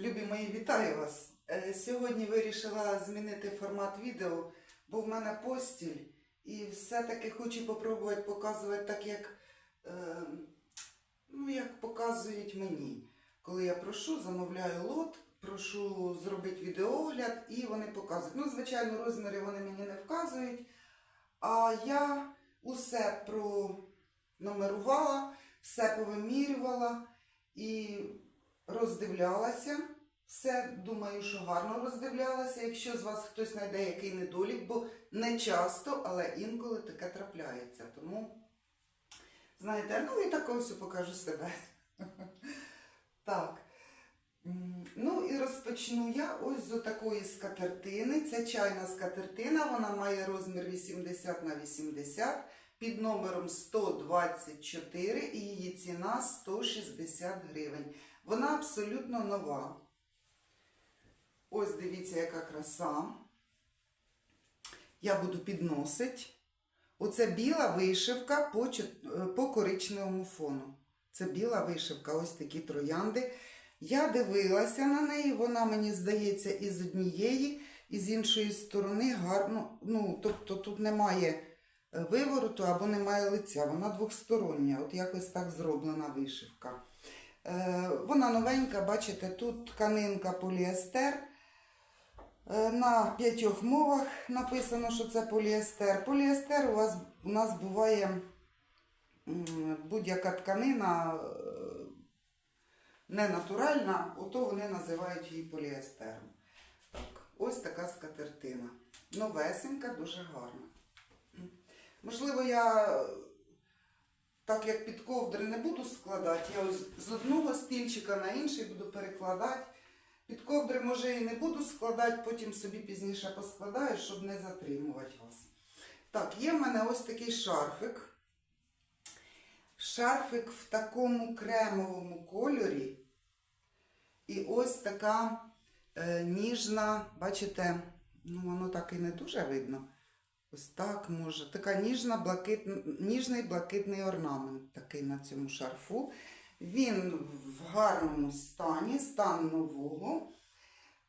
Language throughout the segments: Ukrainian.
Любі мої, вітаю вас! Е, Сьогодні вирішила змінити формат відео, бо в мене постіль, і все-таки хочу попробувати показувати так, як, е, ну, як показують мені. Коли я прошу, замовляю лот, прошу зробити відеогляд, і вони показують. Ну, звичайно, розміри вони мені не вказують, а я усе пронумерувала, все повимірювала і роздивлялася. Все, думаю, що гарно роздивлялася. Якщо з вас хтось знайде який недолік, бо не часто, але інколи таке трапляється. Тому, знаєте, ну і так ось покажу себе. Так. Ну і розпочну я ось з такої скатертини. Це чайна скатертина, вона має розмір 80 на 80 під номером 124 і її ціна 160 гривень. Вона абсолютно нова. Ось дивіться, яка краса. Я буду підносити. Оце біла вишивка по, е, по коричневому фону. Це біла вишивка, ось такі троянди. Я дивилася на неї, вона мені здається і з однієї, і з іншої сторони гарно. Ну, тобто тут немає е, вивороту або немає лиця. Вона двохстороння. От якось так зроблена вишивка. Е, вона новенька, бачите, тут тканинка поліестер. Е, На п'ятьох мовах написано, що це поліестер. Поліестер у вас у нас буває будь-яка тканина е, не натуральна, ото вони називають її поліестером. Так, ось така скатертина. Новесенька, дуже гарна. Можливо, я так як під ковдри не буду складати, я ось з одного стільчика на інший буду перекладати. Під ковдри, може, і не буду складати, потім собі пізніше поскладаю, щоб не затримувати вас. Так, є в мене ось такий шарфик. Шарфик в такому кремовому кольорі. І ось така е, ніжна, бачите, ну воно так і не дуже видно. Ось так може. Така ніжна, блакит, ніжний блакитний орнамент такий на цьому шарфу. Він в гарному стані, стан нового.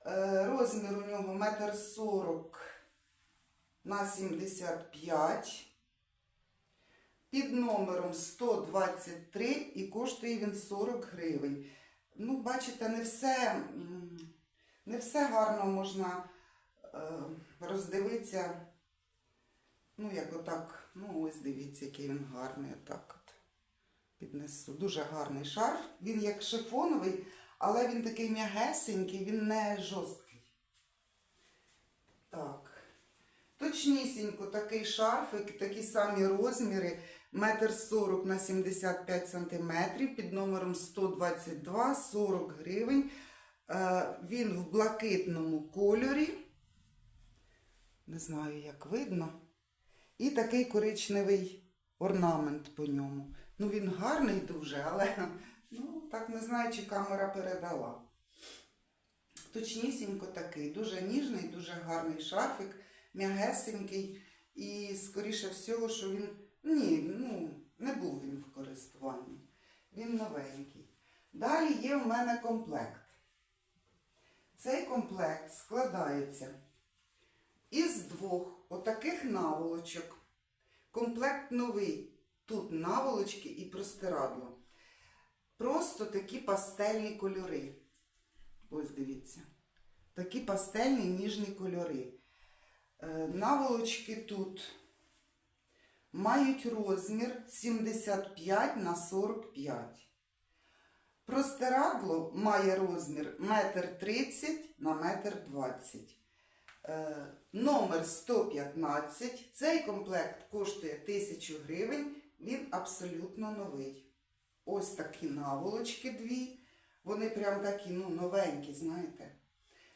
Е, Розмір у нього 1,40 м на 75 під номером 123 і коштує він 40 гривень. Ну, бачите, не все, не все гарно можна е, роздивитися. Ну, як отак, ну ось дивіться, який він гарний, отак от піднесу. Дуже гарний шарф. Він як шифоновий, але він такий м'ягесенький, він не жорсткий. Так. Точнісінько такий шарфик, такі самі розміри, 1,40 на 75 см під номером 122, 40 гривень. Е, Він в блакитному кольорі. Не знаю, як видно. І такий коричневий орнамент по ньому. Ну, він гарний дуже, але ну, так не знаю, чи камера передала. Точнісінько такий, дуже ніжний, дуже гарний шарфик, м'ягесенький. І, скоріше всього, що він. Ні, ну, не був він в користуванні. Він новенький. Далі є в мене комплект. Цей комплект складається із двох отаких наволочок. Комплект новий. Тут наволочки і простирадло. Просто такі пастельні кольори. Ось дивіться. Такі пастельні ніжні кольори. Е, Наволочки тут мають розмір 75 на 45. Простирадло має розмір 1,30 м на 1,20 м. Е, Номер 115. Цей комплект коштує 1000 гривень. Він абсолютно новий. Ось такі наволочки дві. Вони прям такі, ну, новенькі, знаєте.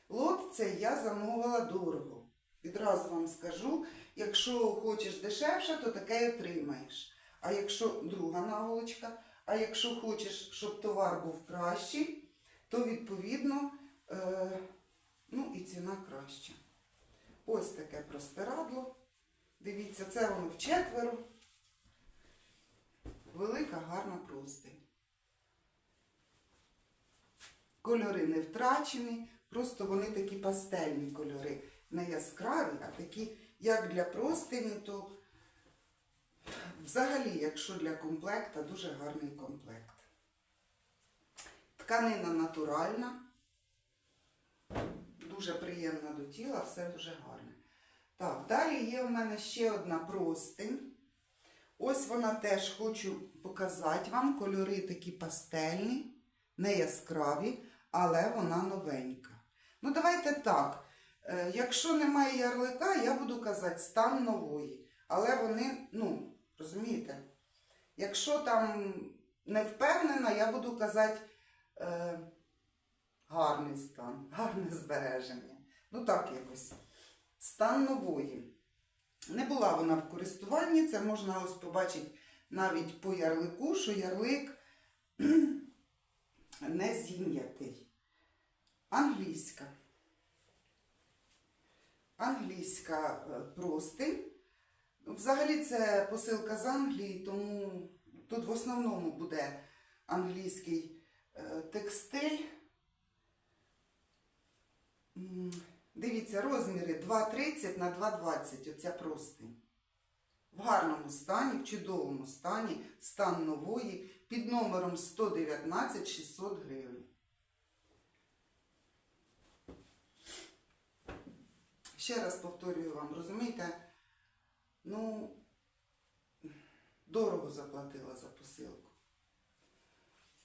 Лот цей я замовила дорого. Відразу вам скажу, якщо хочеш дешевше, то таке отримаєш. А якщо друга наволочка, а якщо хочеш, щоб товар був кращий, то відповідно е, ну, і ціна краща. Ось таке простирадло. Дивіться, це воно в четверо. Велика гарна простинь. кольори не втрачені, просто вони такі пастельні кольори. Не яскраві, а такі, як для простині, то взагалі, якщо для комплекта, дуже гарний комплект. Тканина натуральна, дуже приємна до тіла, все дуже гарне. Так, далі є у мене ще одна простинь. Ось вона теж хочу показати вам. Кольори такі пастельні, не яскраві, але вона новенька. Ну, давайте так. Е, Якщо немає ярлика, я буду казати стан нової. Але вони, ну, розумієте, якщо там не впевнена, я буду казати е, гарний стан, гарне збереження. Ну так якось. Стан нової. Не була вона в користуванні, це можна ось побачити навіть по ярлику, що ярлик не зім'ятий. Англійська. Англійська е, простинь. Взагалі це посилка з Англії, тому тут в основному буде англійський е, текстиль. Дивіться, розміри 2,30 на 2,20. Оця простинь. В гарному стані, в чудовому стані, стан нової, під номером 119 600 гривень. Ще раз повторюю вам, розумієте? Ну, дорого заплатила за посилку.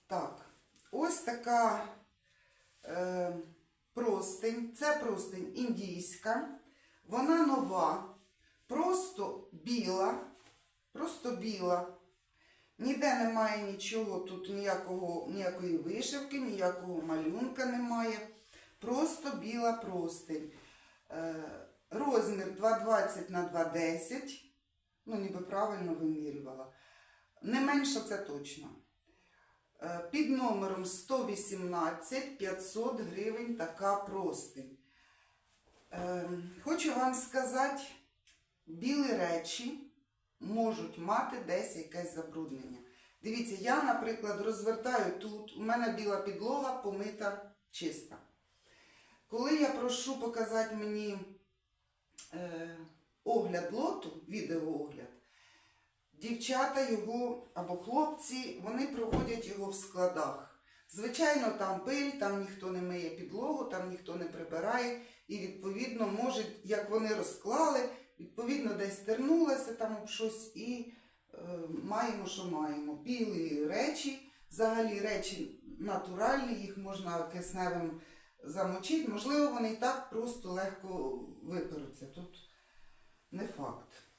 Так, ось така е, простинь. Це простинь індійська. Вона нова, просто біла, просто біла. Ніде немає нічого, тут ніякого, ніякої вишивки, ніякого малюнка немає. Просто біла простинь. Е, розмір 2,20 на 2,10. Ну, ніби правильно вимірювала. Не менше це точно. Е, Під номером 118 500 гривень така простинь. Е, Хочу вам сказати, білі речі можуть мати десь якесь забруднення. Дивіться, я, наприклад, розвертаю тут, у мене біла підлога помита чиста. Коли я прошу показати мені е, огляд лоту, відеоогляд, дівчата його або хлопці, вони проводять його в складах. Звичайно, там пиль, там ніхто не миє підлогу, там ніхто не прибирає. І відповідно, може, як вони розклали, відповідно, десь тернулося там об щось і е, маємо, що маємо. Білі речі, взагалі речі натуральні, їх можна кисневим замочити. Можливо, вони і так просто легко виперуться. Тут не факт.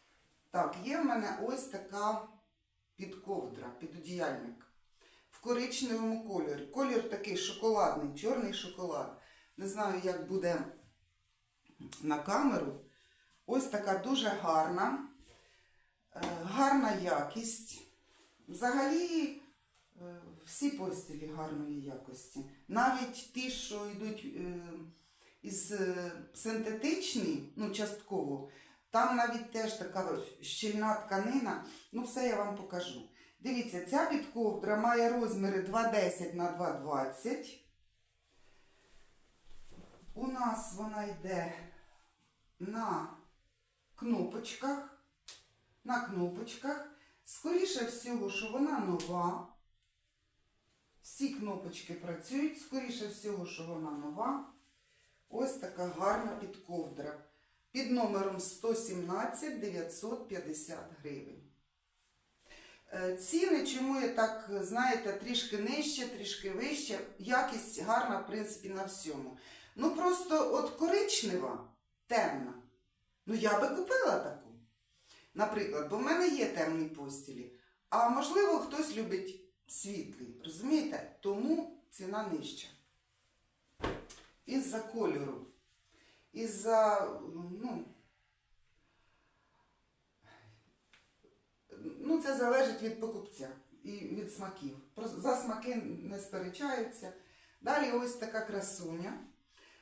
Так, є в мене ось така підковдра, підодіяльник в коричневому кольорі. Колір такий шоколадний, чорний шоколад. Не знаю, як буде на камеру. Ось така дуже гарна, е, гарна якість. Взагалі е, всі постілі гарної якості. Навіть ті, що йдуть е, із синтетичні, ну частково, там навіть теж така щільна тканина. Ну, все я вам покажу. Дивіться, ця підковдра має розміри 2,10 на 2,20. У нас вона йде на кнопочках. На кнопочках. Скоріше всього, що вона нова. Всі кнопочки працюють, скоріше всього, що вона нова. Ось така гарна підковдра. Під номером 117 950 гривень. Е, Ціни, чому я так, знаєте, трішки нижче, трішки вище. Якість гарна, в принципі, на всьому. Ну просто от коричнева, темна. Ну я би купила таку. Наприклад, бо в мене є темні постілі. А можливо, хтось любить світлі. Розумієте? Тому ціна нижча. Із-за кольору. Із-за, ну, ну, це залежить від покупця і від смаків. За смаки не сперечаються. Далі ось така красуня.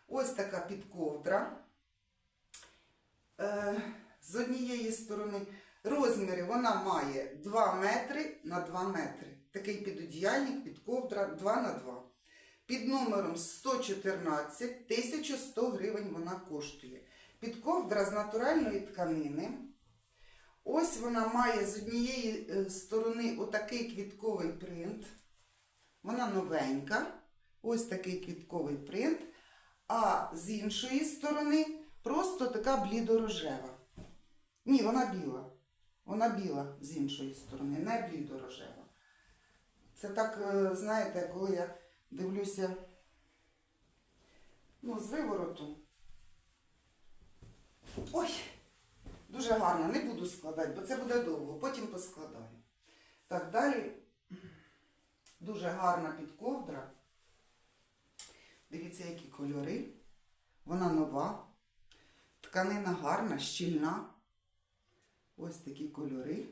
Ось така підковдра. Е, з однієї сторони розміри вона має 2 метри на 2 метри. Такий підодіяльник, підковдра 2 на 2. Під номером 114 1100 гривень вона коштує. Підковдра з натуральної тканини. Ось вона має з однієї е, сторони отакий квітковий принт. Вона новенька. Ось такий квітковий принт. А з іншої сторони просто така блідорожева. Ні, вона біла. Вона біла з іншої сторони, не блідорожева. Це так, е, знаєте, коли я дивлюся ну, з вивороту. Ой, дуже гарно, не буду складати, бо це буде довго, потім поскладаю. Так, далі дуже гарна підковдра. Дивіться, які кольори. Вона нова. Тканина гарна, щільна. Ось такі кольори.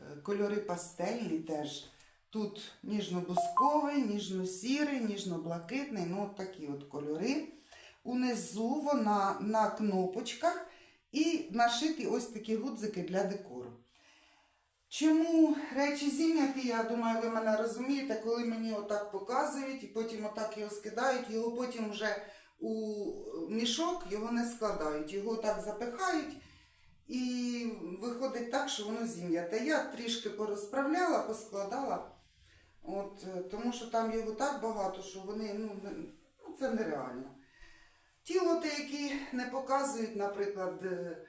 Е, Кольори пастельні теж. Тут ніжно-бусковий, ніжно-сірий, ніжно-блакитний. Ну, от такі от кольори. Унизу вона на кнопочках і нашиті ось такі гудзики для декору. Чому речі зім'яті, я думаю, ви мене розумієте, коли мені отак показують і потім отак його скидають, його потім вже у мішок його не складають, його так запихають і виходить так, що воно зім'яте. Я трішки порозправляла, поскладала, от, е, тому що там його так багато, що вони, ну, ну це нереально. Ті лоти, які не показують, наприклад, е,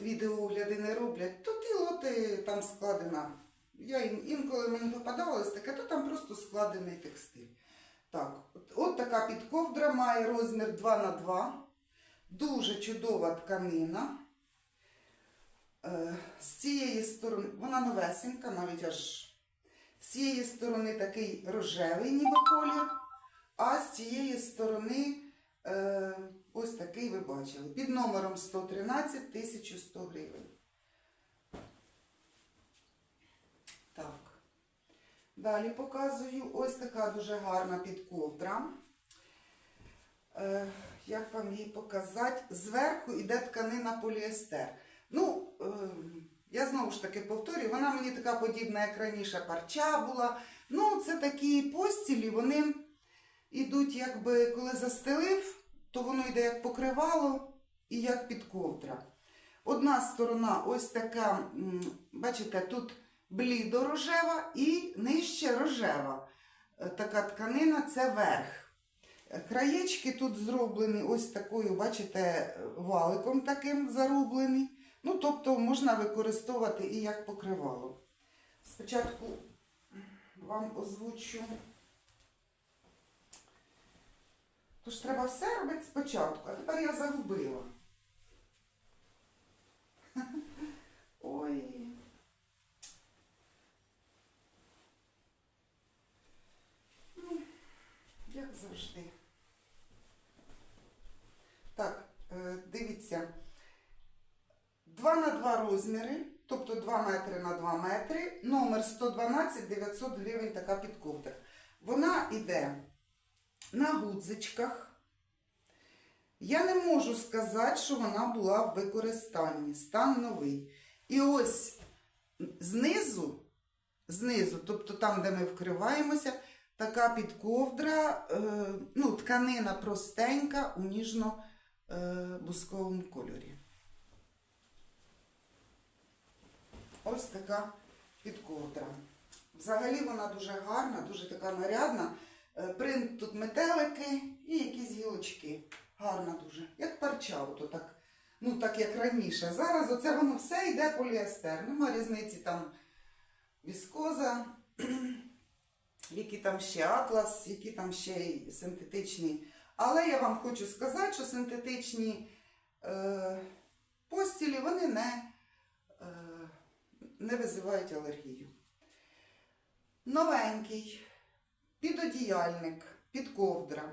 відеоогляди не роблять, то ті лоти там складена. Я інколи мені попадалось таке, то там просто складений текстиль. Так, от, от така підковдра має розмір 2 на 2 Дуже чудова тканина. Е, з цієї сторони, вона новесенька, навіть аж з цієї сторони такий рожевий ніби колір, а з цієї сторони е, ось такий ви бачили. Під номером 113 1100 гривень. Так. Далі показую ось така дуже гарна підковдра. Е, як вам її показати? Зверху йде тканина поліестер. Ну, е, я знову ж таки повторюю, вона мені така подібна, як раніше парча була. Ну, це такі постілі, вони йдуть, якби коли застелив, то воно йде як покривало і як підковдра. Одна сторона ось така, бачите, тут блідо рожева і нижче рожева. Е, Така тканина це верх. Краєчки тут зроблені ось такою, бачите, валиком таким зарублені. Ну, тобто можна використовувати і як покривало. Спочатку вам озвучу. Тож треба все робити спочатку, а тепер я загубила. Ой. Ну, як завжди. Так, е, дивіться. 2 на 2 розміри, тобто 2 метри на 2 метри, номер 112 900 гривень така підковдра. Вона йде на гудзичках. Я не можу сказати, що вона була в використанні, стан новий. І ось знизу, знизу, тобто там, де ми вкриваємося, така підковдра, е, ну, тканина простенька у ніжно-бусковому кольорі. Ось така підковдра. Взагалі вона дуже гарна, дуже така нарядна. Е, Принт тут метелики і якісь гілочки. Гарна дуже. Як парча, ото так. Ну, так як раніше. Зараз оце воно все йде поліестер. Нема різниці там віскоза, які там ще атлас, які там ще й синтетичні. Але я вам хочу сказати, що синтетичні е, постілі вони не, не визивають алергію. Новенький, підодіяльник, підковдра.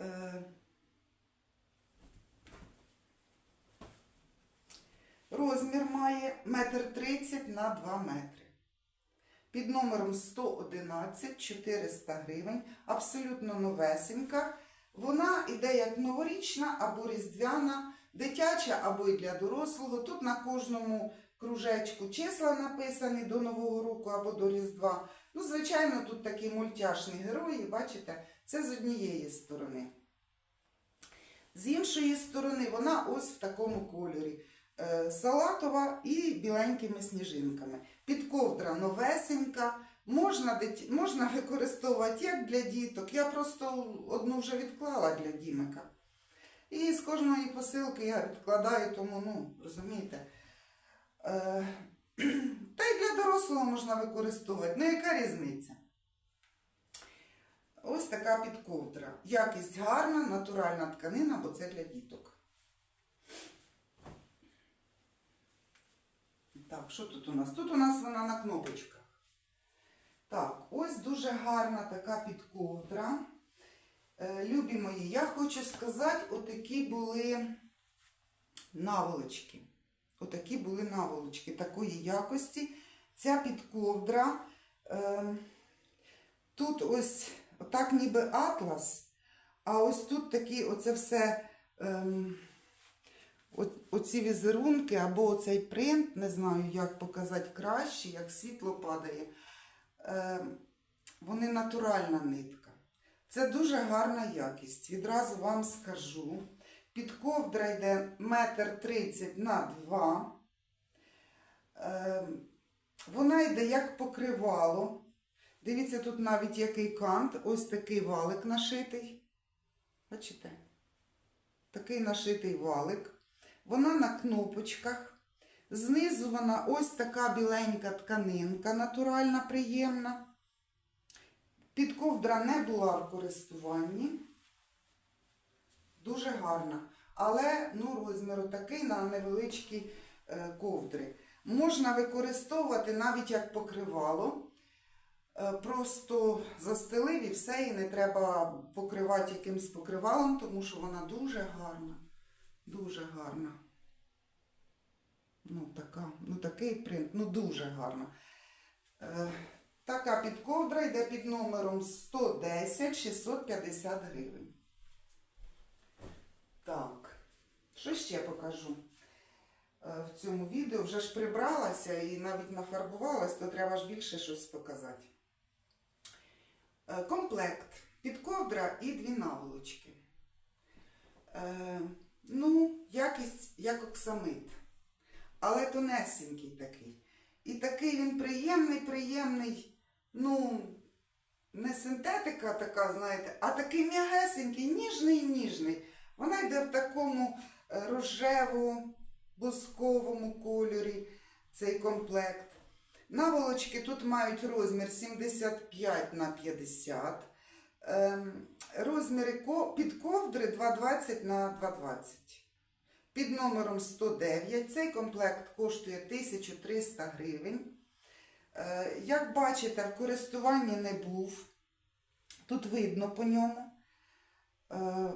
Е, Розмір має 1,30 м на 2 метри. Під номером 111 400 гривень. Абсолютно новесенька. Вона йде як новорічна або різдвяна, дитяча або і для дорослого. Тут на кожному кружечку числа написані до Нового року або до Різдва. Ну, звичайно, тут такі мультяшні герої, бачите, це з однієї сторони. З іншої сторони, вона ось в такому кольорі. Е, салатова і біленькими сніжинками. Підковдра новесенька. Можна, можна використовувати як для діток. Я просто одну вже відклала для Дімика. І з кожної посилки я відкладаю, тому, ну, розумієте. Е, та й для дорослого можна використовувати. Ну, яка різниця? Ось така підковдра. Якість гарна, натуральна тканина, бо це для діток. Так, що тут у нас? Тут у нас вона на кнопочках. Так, ось дуже гарна така підковдра. Е, любі мої, я хочу сказати, отакі були наволочки. Отакі були наволочки такої якості. Ця підковдра. Е, тут ось так ніби атлас, а ось тут такі, оце все. ем, оці візерунки або оцей принт, не знаю, як показати краще, як світло падає. Е, вони натуральна нитка. Це дуже гарна якість. Відразу вам скажу. Підковдра йде метр тридцять на 2. Е, вона йде як покривало. Дивіться, тут навіть який кант, ось такий валик нашитий. Бачите? Такий нашитий валик. Вона на кнопочках. Знизу вона ось така біленька тканинка, натуральна, приємна. Підковдра не була в користуванні. Дуже гарна. Але ну, розміру такий на невеличкі е, ковдри. Можна використовувати навіть як покривало. Е, Просто застелив і все, і не треба покривати якимсь покривалом, тому що вона дуже гарна. Дуже гарна. Ну, така, ну такий принт, ну дуже гарна. Е, така підковдра йде під номером 110 650 гривень. Так, що ще покажу? Е, в цьому відео вже ж прибралася і навіть нафарбувалась, то треба ж більше щось показати. Е, комплект. Підковдра і дві наволочки. Е, ну, якість як оксамит. Але тонесенький такий. І такий він приємний, приємний, ну, не синтетика така, знаєте, а такий м'ягесенький, ніжний, ніжний. Вона йде в такому е, рожево-бусковому кольорі цей комплект. Наволочки тут мають розмір 75 на 50. Ем, розміри під ковдри 220 на 220. Під номером 109 цей комплект коштує 1300 гривень. Е, Як бачите, в користуванні не був. Тут видно по ньому. Е,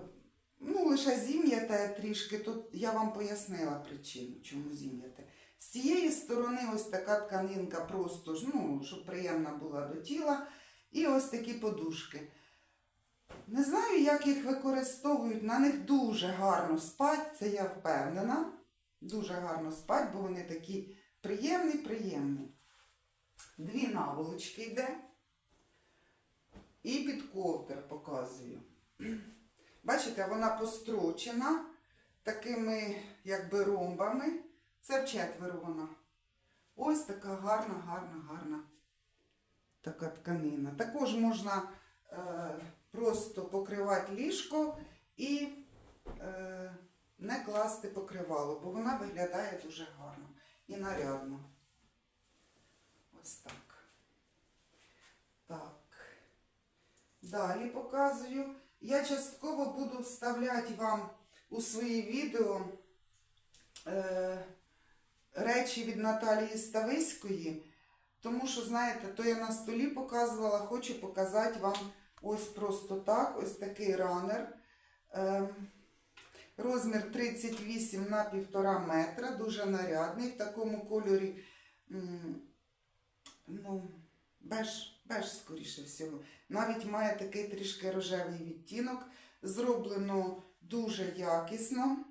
Ну, лише зім'яте трішки. Тут я вам пояснила причину, чому зім'яте. З цієї сторони ось така тканинка просто, ну, щоб приємна була до тіла. І ось такі подушки. Не знаю, як їх використовують. На них дуже гарно спать, це я впевнена. Дуже гарно спать, бо вони такі приємні, приємні. Дві наволочки йде. І під ковдр показую. Бачите, вона построчена такими якби ромбами. Це вчетверо вона. Ось така гарна, гарна, гарна така тканина. Також можна е, просто покривати ліжко і е, не класти покривало, бо вона виглядає дуже гарно і нарядно. Ось так. Так. Далі показую. Я частково буду вставляти вам у свої відео е, речі від Наталії Стависької, тому що, знаєте, то я на столі показувала, хочу показати вам ось просто так, ось такий ранер. Е, розмір 38 на 1,5 метра, дуже нарядний, в такому кольорі, ну, беж, беж, скоріше всього. Навіть має такий трішки рожевий відтінок. Зроблено дуже якісно.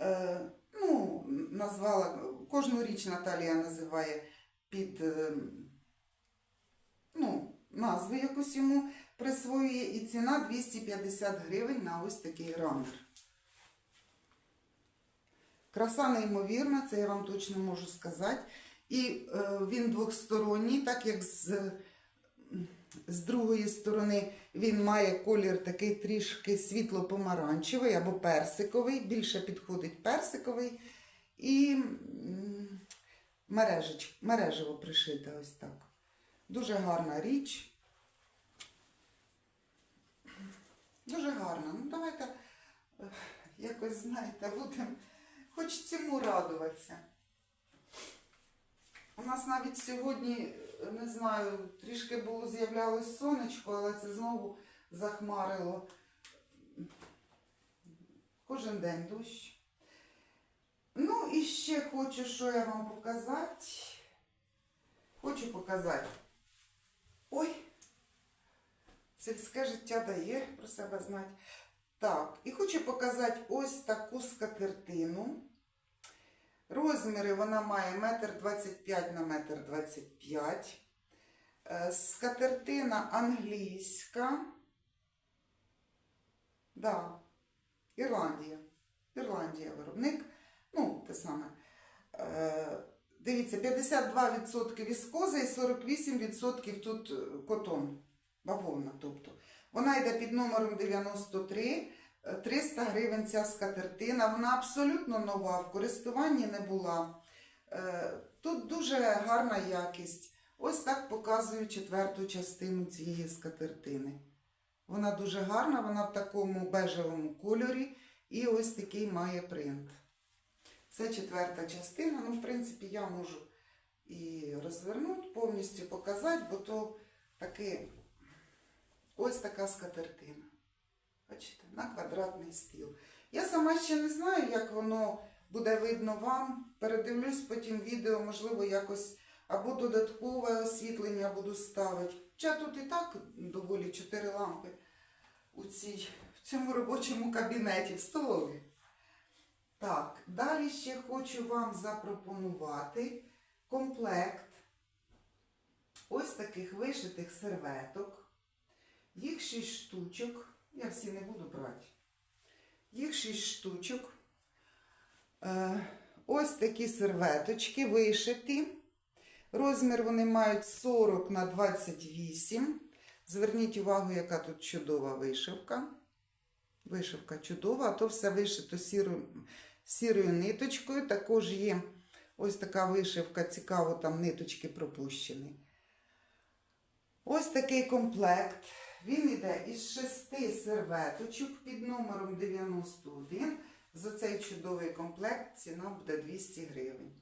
Е, ну, назвала, кожну річ Наталія називає під, е, назву якусь йому присвоює, і ціна 250 гривень на ось такий ранер. Краса неймовірна, це я вам точно можу сказати. І е, він двохсторонній, так як з, з другої сторони він має колір такий трішки світло-помаранчевий або персиковий, більше підходить персиковий. І мережеч, мережево пришите ось так. Дуже гарна річ. Дуже гарна. Ну, давайте е, якось, знаєте, будемо хоч цьому радуватися. У нас навіть сьогодні, не знаю, трішки було з'являлось сонечко, але це знову захмарило. Кожен день дощ. Ну і ще хочу, що я вам показати. Хочу показати. Ой, сільське життя дає про себе знати. Так, і хочу показати ось таку скатертину. Розміри вона має метр 25 на метр 25. Е, Скатертина англійська. Да, Ірландія. Ірландія виробник. Ну, те саме. Е, Дивіться, 52% віскоза і 48% тут е, котон. Бавовна, тобто. Вона йде під номером 93. Е, 300 гривень ця скатертина. Вона абсолютно нова, в користуванні не була. Е, Тут дуже гарна якість. Ось так показую четверту частину цієї скатертини. Вона дуже гарна, вона в такому бежевому кольорі і ось такий має принт. Це четверта частина. Ну, в принципі, я можу і розвернути, повністю показати, бо то таки ось така скатертина. Бачите, на квадратний стіл. Я сама ще не знаю, як воно буде видно вам. Передивлюсь потім відео, можливо, якось або додаткове освітлення буду ставити. Хоча тут і так доволі чотири лампи у цій, в цьому робочому кабінеті, в столові. Так, далі ще хочу вам запропонувати комплект ось таких вишитих серветок. Їх 6 штучок. Я всі не буду брати. Їх 6 штучок. Е, ось такі серветочки вишиті. Розмір вони мають 40 на 28. Зверніть увагу, яка тут чудова вишивка. Вишивка чудова, а то все вишито сірою, сірою ниточкою. Також є ось така вишивка, цікаво, там ниточки пропущені. Ось такий комплект. Він йде із шести серветочок під номером 91. За цей чудовий комплект ціна буде 200 гривень.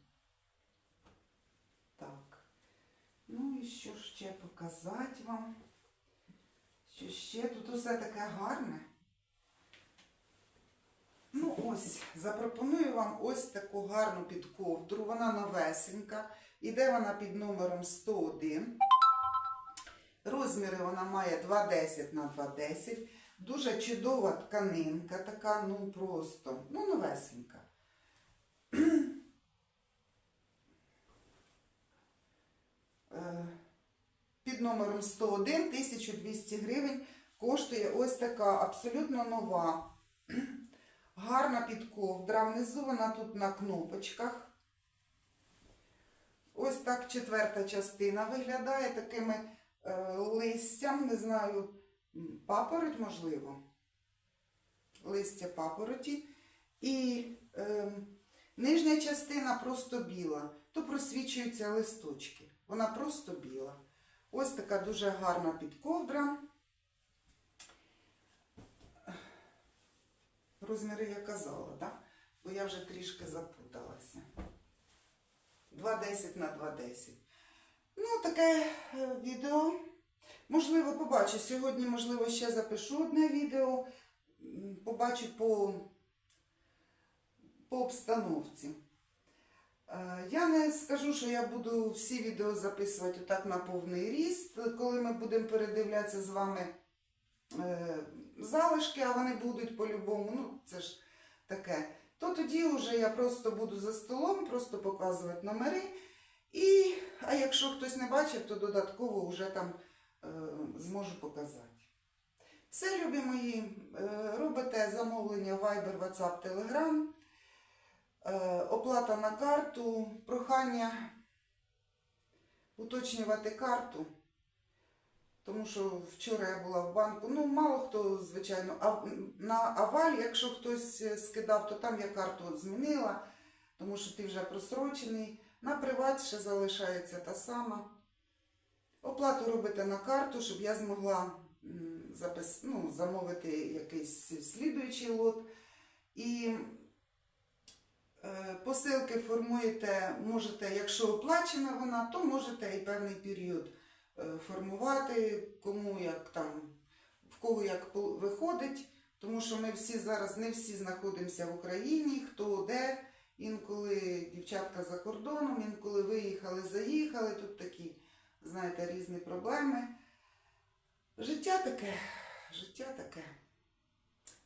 Так. Ну і що ще показати вам? Що ще? Тут усе таке гарне. Ну ось, запропоную вам ось таку гарну підковдру. Вона новесенька. Іде вона під номером 101. Розміри вона має 2,10 на 2,10. Дуже чудова тканинка, така, ну просто, ну новесенька. Е, Під номером 101 1200 гривень коштує ось така абсолютно нова. Гарна підковдра. Внизу вона тут на кнопочках. Ось так четверта частина виглядає такими листям, не знаю, папороть, можливо. Листя папороті. І е, нижня частина просто біла. То просвічуються листочки. Вона просто біла. Ось така дуже гарна підковдра. Розміри я казала, так? Бо я вже трішки запуталася. 2,10 на 2,10. Ну, таке е, відео. Можливо, побачу. Сьогодні, можливо, ще запишу одне відео. Побачу по, по обстановці. Е, Я не скажу, що я буду всі відео записувати отак на повний ріст, коли ми будемо передивлятися з вами е, залишки, а вони будуть по-любому, ну це ж таке. То тоді вже я просто буду за столом, просто показувати номери. І, а якщо хтось не бачив, то додатково вже там е, зможу показати. Все, любі мої, е, робите замовлення Viber, WhatsApp, Telegram, е, оплата на карту, прохання уточнювати карту. Тому що вчора я була в банку. Ну, мало хто, звичайно, а на аваль, якщо хтось е, скидав, то там я карту змінила, тому що ти вже просрочений. На приват ще залишається та сама. Оплату робите на карту, щоб я змогла запис, ну, замовити якийсь слідуючий лот. І е, посилки формуєте, можете, якщо оплачена вона, то можете і певний період е, формувати, кому як там, в кого як виходить, тому що ми всі зараз не всі знаходимося в Україні, хто де, інколи дівчатка за кордоном, інколи виїхали, заїхали, тут такі, знаєте, різні проблеми. Життя таке, життя таке.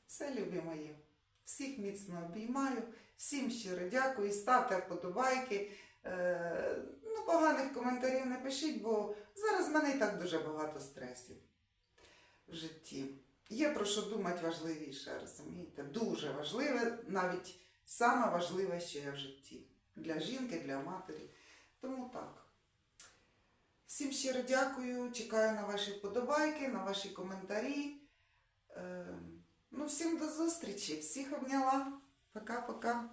Все, любі мої. Всіх міцно обіймаю, всім щиро дякую, ставте вподобайки. Е, ну, поганих коментарів не пишіть, бо зараз в мене і так дуже багато стресів в житті. Є про що думати важливіше, розумієте? Дуже важливе, навіть саме важливе, що є в житті. Для жінки, для матері. Тому так. Всім щиро дякую, чекаю на ваші вподобайки, на ваші коментарі. Е, ну, всім до зустрічі, всіх обняла. Пока-пока.